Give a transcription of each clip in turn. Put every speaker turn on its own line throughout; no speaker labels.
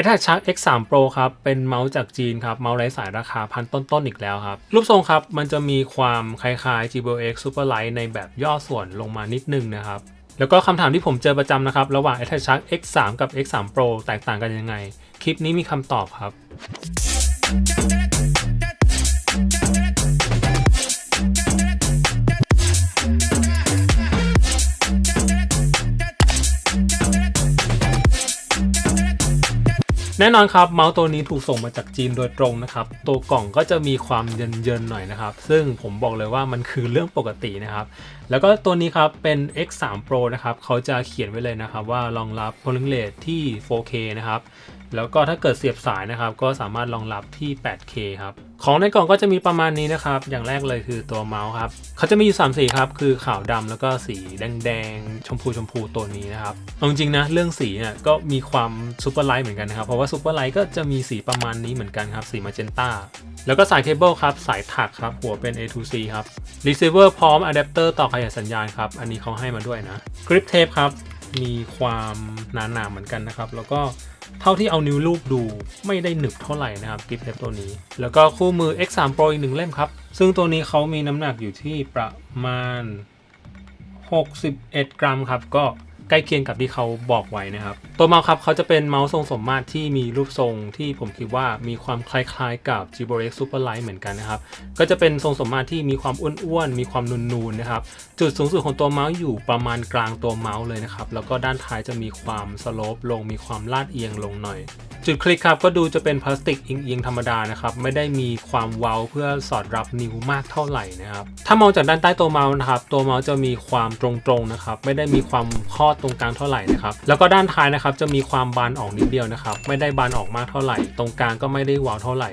a t a c Shark X3 Pro ครับ เป็นเมาส์จากจีนครับ เมาส์ไร้สายราคาพันต้นๆอีกแล้วครับ รูปทรงครับ มันจะมีความคล้ายๆ GBX Superlight ในแบบย่อส่วนลงมานิดนึงนะครับ แล้วก็คำถามที่ผมเจอประจำนะครับ ระหว่าง a t a c Shark X3 กับ X3 Pro แตกต่างกันยังไง คลิปนี้มีคำตอบครับ แน่นอนครับเมาส์ตัวนี้ถูกส่งมาจากจีนโดยตรงนะครับตัวกล่องก็จะมีความเยินๆหน่อยนะครับ ซึ่งผมบอกเลยว่ามันคือเรื่องปกตินะครับ แล้วก็ตัวนี้ครับเป็น X3 Pro นะครับเขาจะเขียนไว้เลยนะครับว่ารองรับ polling rate ที่ 4K นะครับ แล้วก็ถ้าเกิดเสียบสายนะครับ ก็สามารถรองรับที่ 8K ครับ ของในกล่องก็จะมีประมาณนี้นะครับ อย่างแรกเลยคือตัวเมาส์ครับ เขาจะมีอยู่3สีครับ คือขาวดำแล้วก็สีแดงๆชมพูชมพูตัวนี้นะครับเอาจริงนะ เรื่องสีเนี่ยก็มีความซูเปอร์ไลท์เหมือนกันนะครับ เพราะว่าซูเปอร์ไลท์ก็จะมีสีประมาณนี้เหมือนกันครับ สีมาเจนต้า แล้วก็สายเคเบิลครับ สายถักครับ หัวเป็น A to C ครับ Receiver พร้อมอะแดปเตอร์ต่อขยายสัญญาณครับ อันนี้เขาให้มาด้วยนะกริปเทปครับ มีความหนาๆเหมือนกันนะครับ แล้วก็ เท่าที่เอานิ้วลูบดูไม่ได้หนึบเท่าไหร่นะครับกิฟเทปตัวนี้ แล้วก็คู่มือ X3 Pro อีกหนึ่งเล่มครับ ซึ่งตัวนี้เขามีน้ำหนักอยู่ที่ประมาณ 61 กรัมครับก็ ใกล้เคียงกับที่เขาบอกไว้นะครับ ตัวเมาส์ครับเขาจะเป็นเมาส์ทรงสมมาตรที่มีรูปทรงที่ผมคิดว่ามีความคล้ายๆกับ g b o r e x Superlight เหมือนกันนะครับ ก็จะเป็นทรงสมมาตรที่มีความอ้วนๆมีความนูนๆนะครับ จุดสูงสุดของตัวเมาส์อยู่ประมาณกลางตัวเมาส์เลยนะครับ แล้วก็ด้านท้ายจะมีความสโลปลง มีความลาดเอียงลงหน่อย จุดคลิกครับก็ดูจะเป็นพลาสติกเอียงๆธรรมดานะครับ ไม่ได้มีความเว้าเพื่อสอดรับนิ้วมากเท่าไหร่นะครับ ถ้ามองจากด้านใต้ตัวเมาส์นะครับ ตัวเมาส์จะมีความตรงๆนะครับ ไม่ได้มีความคอดตรงกลางเท่าไหร่นะครับแล้วก็ด้านท้ายนะครับจะมีความบานออกนิดเดียวนะครับไม่ได้บานออกมากเท่าไหร่ ตรงกลางก็ไม่ได้ว้าเท่าไหร่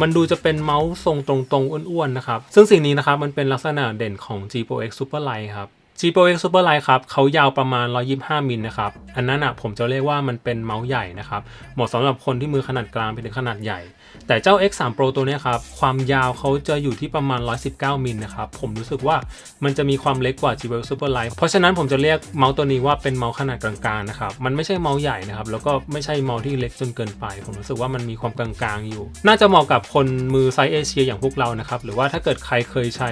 มันดูจะเป็นเมาส์ทรงตรงๆอ้วนๆนะครับ ซึ่งสิ่งนี้นะครับมันเป็นลักษณะเด่นของ G Pro X Superlight ครับ G Pro X Superlight ครับเขายาวประมาณ 125 มิลนะครับ อันนั้นอะผมจะเรียกว่ามันเป็นเมาส์ใหญ่นะครับ เหมาะสำหรับคนที่มือขนาดกลางไปถึงขนาดใหญ่ แต่เจ้า X3 Pro ตัวนี้ครับ ความยาวเขาจะอยู่ที่ประมาณ 119 มิลนะครับ ผมรู้สึกว่ามันจะมีความเล็กกว่า G Pro X Superlight เพราะฉะนั้นผมจะเรียกเมาส์ตัวนี้ว่าเป็นเมาส์ขนาดกลางๆนะครับ มันไม่ใช่เมาส์ใหญ่นะครับ แล้วก็ไม่ใช่เมาส์ที่เล็กจนเกินไป ผมรู้สึกว่ามันมีความกลางๆอยู่ น่าจะเหมาะกับคนมือไซส์เอเชียอย่างพวกเรานะครับ หรือว่าถ้าเกิดใครเคยใช้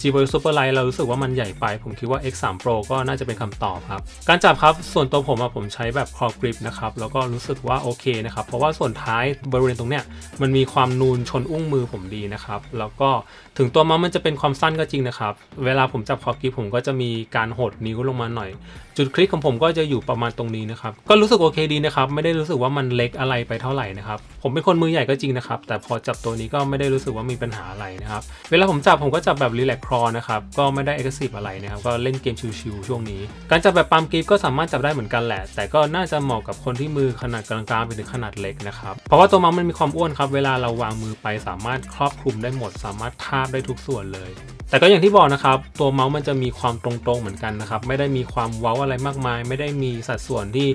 G Pro X Superlight เรารู้สึกว่ามันใหญ่ไป ผมคิดว่า X3 Pro ก็น่าจะเป็นคำตอบครับ การจับครับ ส่วนตัวผมอะผมใช้แบบคอกริปนะครับ แล้วก็รู้สึกว่าโอเคนะครับ เพราะว่าส่วนท้ายบริเวณตรงเนี้ยมันมีความนูนชนอุ้งมือผมดีนะครับ แล้วก็ถึงตัวเมาส์มันจะเป็นความสั้นก็จริงนะครับ เวลาผมจับคอกริปผมก็จะมีการหดนิ้วลงมาหน่อยจุดคลิกของผมก็จะอยู่ประมาณตรงนี้นะครับ ก็รู้สึกโอเคดีนะครับ ไม่ได้รู้สึกว่ามันเล็กอะไรไปเท่าไหร่นะครับ ผมเป็นคนมือใหญ่ก็จริงนะครับ แต่พอจับตัวนี้ก็ไม่ได้รู้สึกว่ามีปัญหาอะไรนะครับ เวลาผมจับผมก็จับแบบรีแลกครอนะครับ ก็ไม่ได้เอ็กซ์ซีฟอะไรนะครับ ก็เล่นเกมชิวๆช่วงนี้ การจับแบบปามกริปก็สามารถจับได้เหมือนกันแหละ แต่ก็น่าจะเหมาะกับคนที่มือขนาดกลางๆไปถึงขนาดเล็กนะครับ เพราะว่าตัวมาส์มันมีความอ้วนครับ เวลาเราวางมือไปสามารถครอบคลุมได้หมด สามารถทาบได้ทุกส่วนเลย แต่ก็อย่างที่บอกนะครับ ตัวเมาส์มันจะมีความตรงๆเหมือนกันนะครับ ไม่ได้มีความเว้าอะไรมากมาย ไม่ได้มีสัดส่วนที่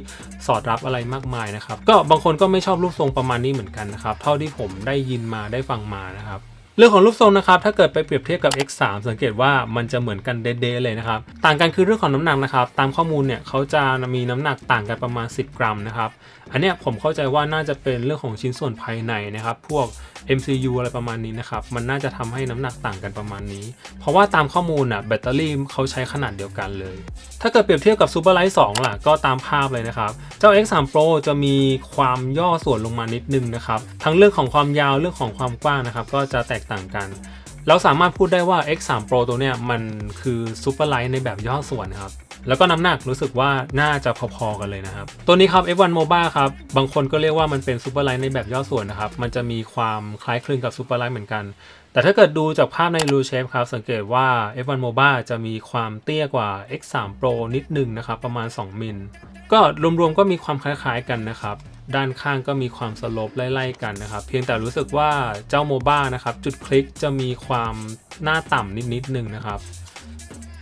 สอดรับอะไรมากมายนะครับ ก็บางคนก็ไม่ชอบรูปทรงประมาณนี้เหมือนกันนะครับ เท่าที่ผมได้ยินมาได้ฟังมานะครับเรื่องของรูปทรงนะครับ ถ้าเกิดไปเปรียบเทียบกับ X3 สังเกตว่ามันจะเหมือนกันเดๆเลยนะครับ ต่างกันคือเรื่องของน้ำหนักนะครับ ตามข้อมูลเนี่ยเขาจะมีน้ำหนักต่างกันประมาณ 10 กรัมนะครับ อันเนี้ยผมเข้าใจว่าน่าจะเป็นเรื่องของชิ้นส่วนภายในนะครับ พวก MCU อะไรประมาณนี้นะครับ มันน่าจะทำให้น้ำหนักต่างกันประมาณนี้ เพราะว่าตามข้อมูลอะแบตเตอรี่เขาใช้ขนาดเดียวกันเลย ถ้าเกิดเปรียบเทียบกับ Superlight 2ล่ะ ก็ตามภาพเลยนะครับ เจ้า X3 Pro จะมีความย่อส่วนลงมานิดนึงนะครับ ทั้งเรื่องของความยาวเรื่องของความกว้างนะครับ ก็จะแตกต่างกันเราสามารถพูดได้ว่า X3 Pro ตัวเนี้ยมันคือ Superlight ในแบบย่อส่วนนครับ แล้วก็น้ำหนักรู้สึกว่าน่าจะพอๆกันเลยนะครับ ตัวนี้ครับ F1 MOBA ครับ บางคนก็เรียกว่ามันเป็น Superlight ในแบบย่อส่วนนะครับ มันจะมีความคล้ายคลึงกับ Superlight เหมือนกัน แต่ถ้าเกิดดูจากภาพใน Blue Shape ครับ สังเกตว่า F1 MOBA จะมีความเตี้ยกว่า X3 Pro นิดนึงนะครับ ประมาณ 2 มิล ก็รวมๆก็มีความคล้ายๆกันนะครับด้านข้างก็มีความสโลปไล่ๆกันนะครับ เพียงแต่รู้สึกว่าเจ้าโมบ้านะครับ จุดคลิกจะมีความหน้าต่ำนิดๆนึงนะครับ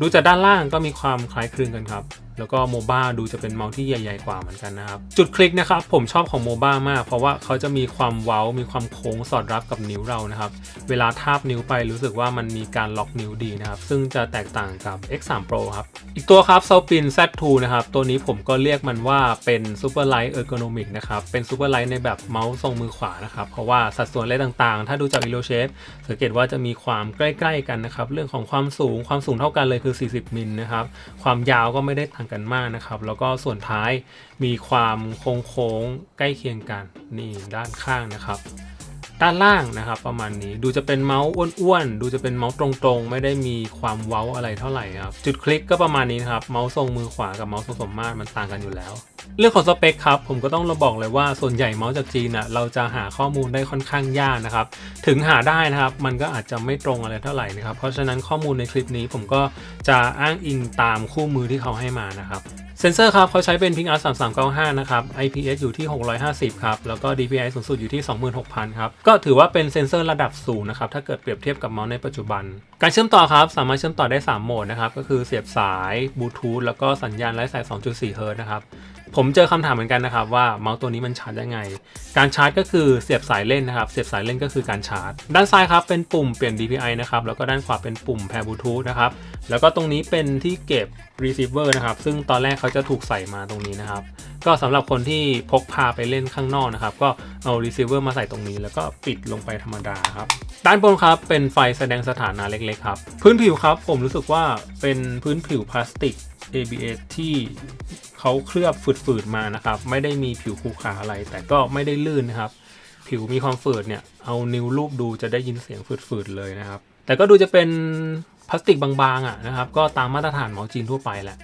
ดูจากด้านล่างก็มีความคล้ายคลึงกันครับ แล้วก็โมบ้าดูจะเป็นเมาส์ที่ใหญ่ ๆ กว่าเหมือนกันนะครับ จุดคลิกนะครับ ผมชอบของโมบ้ามาก เพราะว่าเขาจะมีความเว้า มีความโค้งสอดรับกับนิ้วเรานะครับ เวลาทาบนิ้วไปรู้สึกว่ามันมีการล็อกนิ้วดีนะครับ ซึ่งจะแตกต่างกับ X3 Pro ครับ อีกตัวครับ s o p i n Z2 นะครับ ตัวนี้ผมก็เรียกมันว่าเป็น Super Light Ergonomic นะครับ เป็น Super Light ในแบบเมาส์ทรงมือขวานะครับ เพราะว่าสัดส่วนอะไรต่างๆ ถ้าดูจาก Elo Shape สังเกตว่าจะมีความใกล้ ๆ กันนะครับ เรื่องของความสูง ความสูงเท่ากันเลยคือ 40มิลนะครับ ความยาวก็ไม่ได้ต่างกันมากนะครับ แล้วก็ส่วนท้ายมีความโค้งๆใกล้เคียงกันนี่ด้านข้างนะครับ ด้านล่างนะครับประมาณนี้ดูจะเป็นเมาส์อ้วนๆดูจะเป็นเมาส์ตรงๆ ไม่ได้มีความเว้าอะไรเท่าไหร่ครับจุดคลิกก็ประมาณนี้นะครับเมาส์ทรงมือขวากับเมาส์ทรงสมมาตรมันต่างกันอยู่แล้ว เรื่องของสเปคครับผมก็ต้องระบอกเลยว่าส่วนใหญ่เมาส์จากจีนอะเราจะหาข้อมูลได้ค่อนข้างยากนะครับ ถึงหาได้นะครับ มันก็อาจจะไม่ตรงอะไรเท่าไหร่นะครับ เพราะฉะนั้นข้อมูลในคลิปนี้ผมก็จะอ้างอิงตามคู่มือที่เขาให้มานะครับเซนเซอร์ครับเขาใช้เป็น p i n g a r 3395 นะครับ IPS อยู่ที่ 650 ครับ แล้วก็ DPI สูงสุดอยู่ที่ 26,000 ครับ ก็ถือว่าเป็นเซนเซอร์ระดับสูงนะครับ ถ้าเกิดเปรียบเทียบกับเมาส์ในปัจจุบัน การเชื่อมต่อครับ สามารถเชื่อมต่อได้ 3 โหมดนะครับ ก็คือเสียบสายบลูทูธแล้วก็สัญญาณไร้สาย 2.4 เฮิรตนะครับ ผมเจอคำถามเหมือนกันนะครับว่าเมาส์ตัวนี้มันชาร์จยังไง การชาร์จก็คือเสียบสายเล่นนะครับ เสียบสายเล่นก็คือการชาร์จ ด้านซ้ายครับเป็นปุ่มเปลี่ยน DPI นะครับ แล้วก็ด้านขวาเป็นปุ่มแพร์บลูทูธนะครับ แล้วก็ตรงนี้เป็นที่เก็บ receiver นะครับ ซึ่งตอนแรกเขาจะถูกใส่มาตรงนี้นะครับ ก็สำหรับคนที่พกพาไปเล่นข้างนอกนะครับ ก็เอา receiver มาใส่ตรงนี้ แล้วก็ปิดลงไปธรรมดาครับ ด้านบนครับเป็นไฟแสดงสถานะเล็กๆครับ พื้นผิวครับผมรู้สึกว่าเป็นพื้นผิวพลาสติก ABS ที่ เขาเคลือบฝืดๆมานะครับ ไม่ได้มีผิวขรุขาอะไร แต่ก็ไม่ได้ลื่นนะครับ ผิวมีความฝืดเนี่ย เอานิ้วลูบดูจะได้ยินเสียงฝืดๆเลยนะครับ แต่ก็ดูจะเป็นพลาสติกบางๆอะนะครับ ก็ตามมาตรฐานหมอจีนทั่วไปแหละ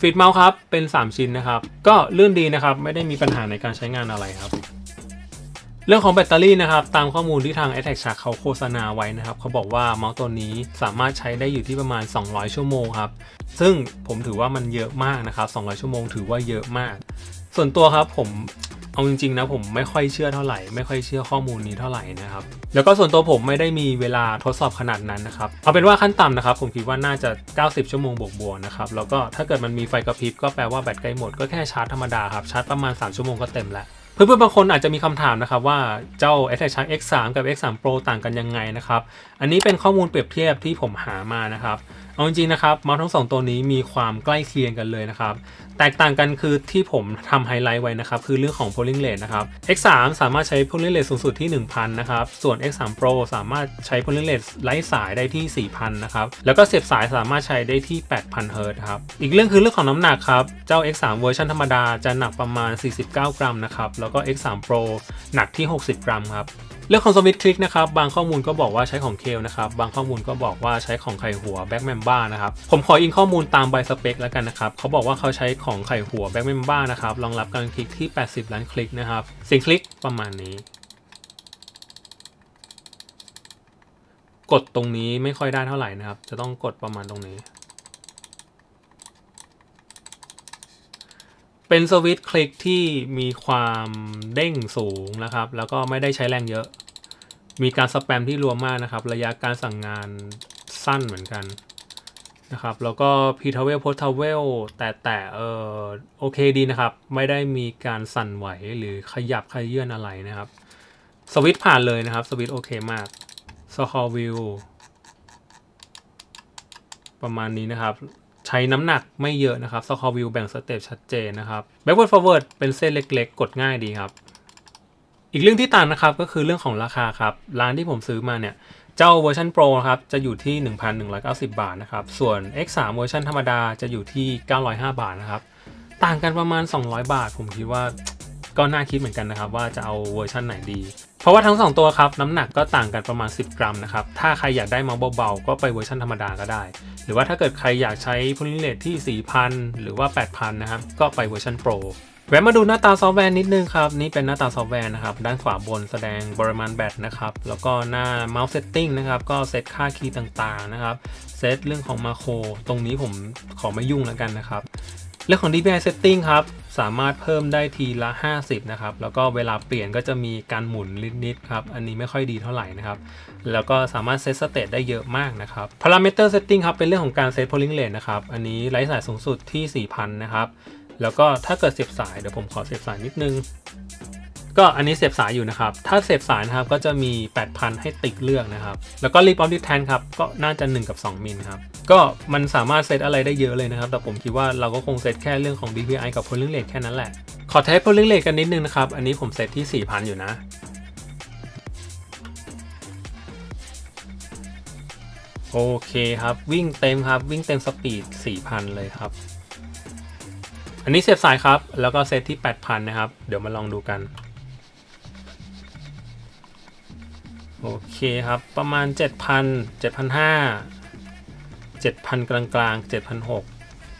ฟีดเมาส์ครับ เป็น 3 ชิ้นนะครับ ก็ลื่นดีนะครับ ไม่ได้มีปัญหาในการใช้งานอะไรครับ เรื่องของแบตเตอรี่นะครับ ตามข้อมูลที่ทาง a t t a c Shark เขาโฆษณาไว้นะครับ เขาบอกว่าเมาส์ตัวนี้สามารถใช้ได้อยู่ที่ประมาณ 200 ชั่วโมงครับ ซึ่งผมถือว่ามันเยอะมากนะครับ 200 ชั่วโมงถือว่าเยอะมาก ส่วนตัวครับผมเอาจริงๆนะผมไม่ค่อยเชื่อเท่าไหร่ ไม่ค่อยเชื่อข้อมูลนี้เท่าไหร่นะครับแล้วก็ส่วนตัวผมไม่ได้มีเวลาทดสอบขนาดนั้นนะครับเอาเป็นว่าขั้นต่ำนะครับ ผมคิดว่าน่าจะ 90 ชั่วโมงบวกๆนะครับแล้วก็ถ้าเกิดมันมีไฟกระพริบก็แปลว่าแบตใกล้หมดก็แค่ชาร์จธรรมดาครับชาร์จประมาณ 3 ชั่วโมงก็เต็มแล้ว เพื่อนๆบางคนอาจจะมีคำถามนะครับว่าเจ้า a t t a c Shark X3 กับ X3 Pro ต่างกันยังไงนะครับ อันนี้เป็นข้อมูลเปรียบเทียบที่ผมหามานะครับ เอาจริงๆนะครับเมาส์ทั้งสองตัวนี้มีความใกล้เคียงกันเลยนะครับ แตกต่างกันคือที่ผมทำไฮไลท์ไว้นะครับ คือเรื่องของ polling rate นะครับ X3 สามารถใช้ polling rate สูงสุดที่ 1000 นะครับ ส่วน X3 Pro สามารถใช้ polling rate ไร้สายได้ที่ 4000 นะครับ แล้วก็เสียบสายสามารถใช้ได้ที่ 8000เฮิร์ตครับ อีกเรื่องคือเรื่องของน้ำหนักครับ เจ้า X3 เวอร์ชันธรรมดาจะหนักประมาณ 49 กรัมนะครับ แล้วก็ X3 Pro หนักที่ 60 กรัมครับ เรื่องของสวิตคลิกนะครับ บางข้อมูลก็บอกว่าใช้ของเคลนะครับ บางข้อมูลก็บอกว่าใช้ของไข่หัวแบ็กแมมบ้านะครับ ผมขออิงข้อมูลตามใบสเปคแล้วกันนะครับ เขาบอกว่าเขาใช้ของไข่หัวแบ็กแมมบ้านะครับรองรับการคลิกที่ 80 ล้านคลิกนะครับสียงคลิกประมาณนี้ กดตรงนี้ไม่ค่อยได้เท่าไหร่นะครับ จะต้องกดประมาณตรงนี้ เป็นสวิตช์คลิกที่มีความเด้งสูงนะครับ แล้วก็ไม่ได้ใช้แรงเยอะ มีการสแปมที่รวมมากนะครับ ระยะการสั่งงานสั้นเหมือนกันนะครับ แล้วก็พีทาเวลโพทาเวลแต่แต่เออโอเคดีนะครับ ไม่ได้มีการสั่นไหวหรือขยับขยื่นอะไรนะครับ สวิตช์ผ่านเลยนะครับ สวิตช์โอเคมากสคอวิวประมาณนี้นะครับ ใช้น้ำหนักไม่เยอะนะครับสคอวิวแบ่งสเต็ปชัดเจนนะครับ backward forward เป็นเส้นเล็กๆ กดง่ายดีครับ อีกเรื่องที่ต่างนะครับก็คือเรื่องของราคาครับ ร้านที่ผมซื้อมาเนี่ยเจ้าเวอร์ชัน Pro ครับจะอยู่ที่ 1,190 บาทนะครับ ส่วน X3 เวอร์ชันธรรมดาจะอยู่ที่ 905 บาทนะครับ ต่างกันประมาณ 200 บาท ผมคิดว่าก็น่าคิดเหมือนกันนะครับ ว่าจะเอาเวอร์ชันไหนดี เพราะว่าทั้ง 2 ตัวครับน้ำหนักก็ต่างกันประมาณ 10 กรัมนะครับ ถ้าใครอยากได้เมาส์เบาๆ ก็ไปเวอร์ชันธรรมดาก็ได้ หรือว่าถ้าเกิดใครอยากใช้พลิเลตที่ 4,000 หรือว่า 8,000 นะครับ ก็ไปเวอร์ชัน Pro แวะมาดูหน้าตาซอฟต์แวร์นิดนึงครับ นี่เป็นหน้าตาซอฟต์แวร์นะครับ ด้านขวาบนแสดงปริมาณแบตนะครับ แล้วก็หน้า Mouse Setting นะครับ ก็เซตค่าคีย์ต่างๆนะครับ เซตเรื่องของมาโคร ตรงนี้ผมขอไม่ยุ่งแล้วกันนะครับ เรื่องของ DPI Setting ครับ สามารถเพิ่มได้ทีละ 50 นะครับ แล้วก็เวลาเปลี่ยนก็จะมีการหมุนนิดๆครับ อันนี้ไม่ค่อยดีเท่าไหร่นะครับ แล้วก็สามารถเซตสเตตได้เยอะมากนะครับพารามิเตอร์เซตติ้งครับ เป็นเรื่องของการเซตโพลิงเลนนะครับ อันนี้ไร้สายสูงสุดที่ 4,000 นะครับ แล้วก็ถ้าเกิดเสียบสาย เดี๋ยวผมขอเสียบสายนิดนึง ก็อันนี้เสียบสายอยู่นะครับ ถ้าเสียบสายนะครับก็จะมี 8,000 ให้ติ๊กเลือกนะครับ แล้วก็ Leap of Distance ครับ ก็น่าจะ 1 กับ 2 มิลครับ ก็มันสามารถเซตอะไรได้เยอะเลยนะครับ แต่ผมคิดว่าเราก็คงเซตแค่เรื่องของ DPI กับ polling rate แค่นั้นแหละ ขอเทส polling rate กันนิดนึงนะครับ อันนี้ผมเซตที่ 4,000 อยู่นะโอเคครับ วิ่งเต็มครับ วิ่งเต็มสปีด 4,000 เลยครับ อันนี้เสียบสายครับ แล้วก็เซตที่ 8,000 นะครับ เดี๋ยวมาลองดูกัน โอเคครับ ประมาณ 7,000 7,500 7,000 กลางๆ 7,600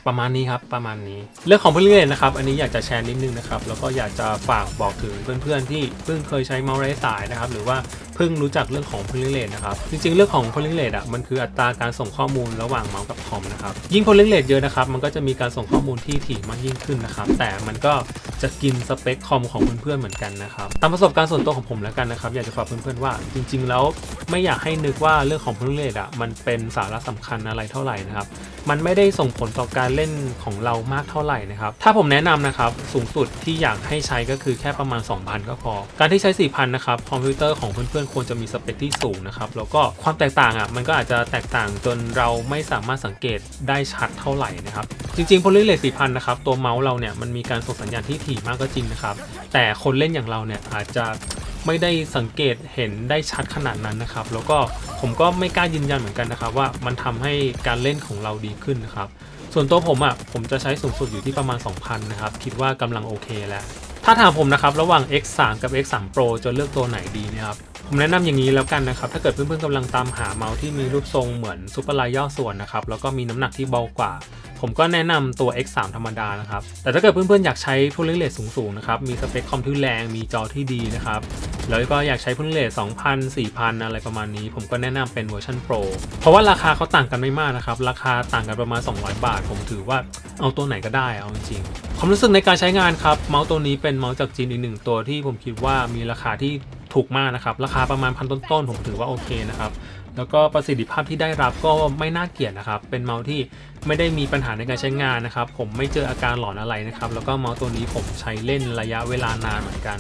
ประมาณนี้ครับ ประมาณนี้ เรื่องของเพื่อนๆนะครับ อันนี้อยากจะแชร์นิดนึงนะครับ แล้วก็อยากจะฝากบอกถึงเพื่อนๆ ที่เพิ่งเคยใช้เมาส์ไร้สายนะครับ หรือว่า พิ่งรู้จักเรื่องของพลิงเลทนะครับ จริงๆ เรื่องของพลิงเลทอะ มันคืออัตราการส่งข้อมูลระหว่างเมาส์กับคอมนะครับ ยิ่งพลิงเลทเยอะนะครับ มันก็จะมีการส่งข้อมูลที่ถี่มากยิ่งขึ้นนะครับ แต่มันก็จะกินสเปคคอมของเพื่อนๆ เหมือนกันนะครับ ตามประสบการณ์ส่วนตัวของผมแล้วกันนะครับ อยากจะฝากเพื่อนๆ ว่า จริง ๆ แล้วไม่อยากให้นึกว่าเรื่องของพลิงเลทอะ มันเป็นสาระสำคัญอะไรเท่าไหร่นะครับ มันไม่ได้ส่งผลต่อการเล่นของเรามากเท่าไหร่นะครับ ถ้าผมแนะนำนะครับ สูงสุดที่อยากให้ใช้ก็คือแค่ประมาณ 2,000 ก็พอ การที่ใช้ 4,000 นะครับ คอมพิวเตอร์ของเพื่อนๆควรจะมีสเปคที่สูงนะครับ แล้วก็ความแตกต่างอะมันก็อาจจะแตกต่างจนเราไม่สามารถสังเกตได้ชัดเท่าไหร่นะครับ จริงๆ p o l y r a t e 4,000 นะครับ ตัวเมาส์เราเนี่ยมันมีการส่งสัญญาณที่ถี่มากก็จริงนะครับ แต่คนเล่นอย่างเราเนี่ยอาจจะไม่ได้สังเกตเห็นได้ชัดขนาดนั้นนะครับ แล้วก็ผมก็ไม่กล้ายืนยันเหมือนกันนะครับว่ามันทำให้การเล่นของเราดีขึ้นนะครับ ส่วนตัวผมอะผมจะใช้สูงสุดอยู่ที่ประมาณ 2,000 นะครับ คิดว่ากำลังโอเคแล้ว ถ้าถามผมนะครับระหว่าง X3 กับ X3 Pro จะเลือกตัวไหนดีเนะครับผมแนะนำอย่างนี้แล้วกันนะครับ ถ้าเกิดเพื่อนๆกำลังตามหาเมาส์ที่มีรูปทรงเหมือนซูเปอร์ไลย่อส่วนนะครับแล้วก็มีน้ำหนักที่เบากว่า ผมก็แนะนำตัว X3 ธรรมดานะครับ แต่ถ้าเกิดเพื่อนๆอยากใช้พูลเลเลตสูงๆนะครับมีสเปคคอมที่แรงมีจอที่ดีนะครับแล้วก็อยากใช้พูลเลเลต2,000 4,000 อะไรประมาณนี้ ผมก็แนะนำเป็นเวอร์ชัน Pro เพราะว่าราคาเขาต่างกันไม่มากนะครับราคาต่างกันประมาณ 200 บาท ผมถือว่าเอาตัวไหนก็ได้เอาจริง ความรู้สึกในการใช้งานครับเมาส์ตัวนี้เป็นเมาส์จากจีนอีกหนึ่งตัวที่ผมคิดว่ามีราคาที่ถูกมากนะครับ ราคาประมาณพันต้นๆผมถือว่าโอเคนะครับแล้วก็ประสิทธิภาพที่ได้รับก็ไม่น่าเกลียดนะครับ เป็นเมาส์ที่ไม่ได้มีปัญหาในการใช้งานนะครับ ผมไม่เจออาการหลอนอะไรนะครับ แล้วก็เมาส์ตัวนี้ผมใช้เล่นระยะเวลานานเหมือนกัน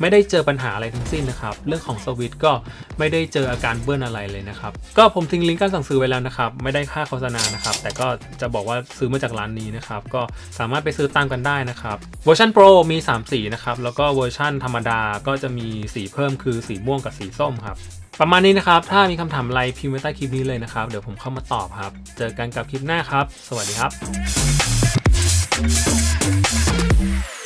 ไม่ได้เจอปัญหาอะไรทั้งสิ้นนะครับ เรื่องของสวิตก็ไม่ได้เจออาการเบิ้ลอะไรเลยนะครับ ก็ผมทิ้งลิงก์การสั่งซื้อไว้แล้วนะครับ ไม่ได้ค่าโฆษณานะครับ แต่ก็จะบอกว่าซื้อมาจากร้านนี้นะครับ ก็สามารถไปซื้อตามกันได้นะครับ เวอร์ชัน Pro มี 3 สีนะครับ แล้วก็เวอร์ชันธรรมดาก็จะมีสีเพิ่มคือสีม่วงกับสีส้มครับประมาณนี้นะครับ ถ้ามีคำถามอะไรพิมพ์ไว้ใต้คลิปนี้เลยนะครับ เดี๋ยวผมเข้ามาตอบครับ เจอกันกับคลิปหน้าครับ สวัสดีครับ